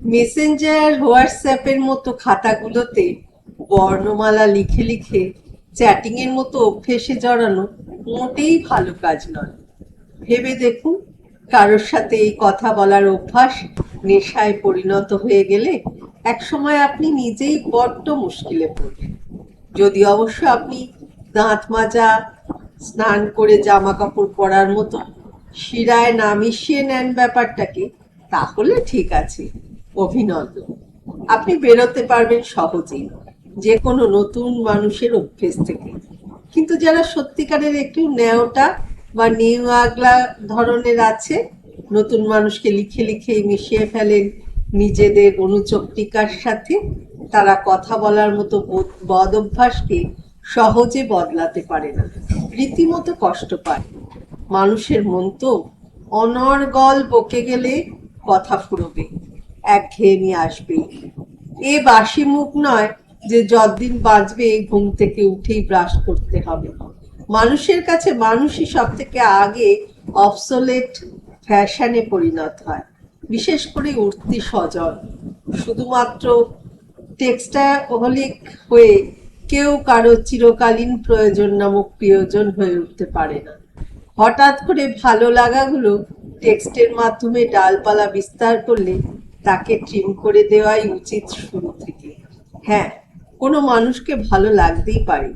Messenger হোয়াটসঅ্যাপের মতো খাতাগুলোতে বর্ণমালা লিখে লিখে চ্যাটিং এর মতো অভ্যেসে জড়ানো মোটেই ভালো কাজ নয়। ভেবে দেখুন, কারোর সাথে এই কথা বলার অভ্যাস নেশায় পরিণত হয়ে গেলে একসময় আপনি নিজেই বড্ড মুশকিলে পড়বেন। যদি অবশ্য আপনি দাঁত মাজা, স্নান করে জামা কাপড় পরার মতো শিরায় না মিশিয়ে নেন ব্যাপারটাকে, তাহলে ঠিক আছে। অভিনন্দন। আপনি বেরোতে পারবেন সহজেই যে কোনো নতুন মানুষের অভ্যেস থেকে। কিন্তু যারা সত্যিকারের একটু ন্যাওটা বা নিউ আগলা ধরনের আছে, নতুন মানুষকে লিখে লিখে মিশিয়ে ফেলেন নিজেদের অনুচক্রিকার সাথে, তারা কথা বলার মতো বদ অভ্যাসকে সহজে বদলাতে পারে না। রীতিমতো কষ্ট পায়। মানুষের মন তো অনর্গল বকে গেলে কথা ফুরবে। একঘেয়েমি আসবে। এ বাসি মুখ নয় যে যতদিন বাঁচবে ঘুম থেকে উঠেই ব্রাশ করতে হবে। মানুষের কাছে মানুষই সব থেকে আগে অবসোলেট ফ্যাশনে পরিণত হয়, বিশেষ করে উঠতি স্বজন শুধুমাত্র টেক্সটাহলিক হয়ে কেউ কারও চিরকালীন প্রয়োজন নামক প্রিয়জন হয়ে উঠতে পারে না। হঠাৎ করে ভালো লাগাগুলো টেক্সটের মাধ্যমে ডালপালা বিস্তার করলে তাকে ট্রিম করে দেওয়াই উচিত শুরু থেকে। হ্যাঁ কোনো মানুষকে ভালো লাগতেই পারে।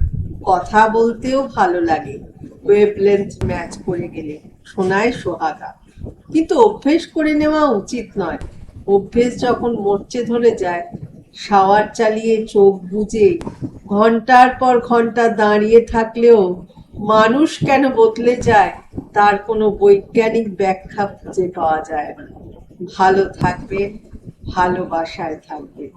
কথা বলতেও ভালো লাগে। ওয়েভ লেন্থ ম্যাচ করে গেলে, শোনায় সোহাগা। কিন্তু অভ্যেস করে নেওয়া উচিত নয়। অভ্যেস যখন মরচে ধরে যায়, শাওয়ার চালিয়ে চোখ বুজে, ঘণ্টার পর ঘণ্টা দাঁড়িয়ে থাকলেও মানুষ কেন বদলে যায়, তার কোনো বৈজ্ঞানিক ব্যাখ্যা খুঁজে পাওয়া যায় না। ভালো থাকবেন ভালোবাসায় থাকবেন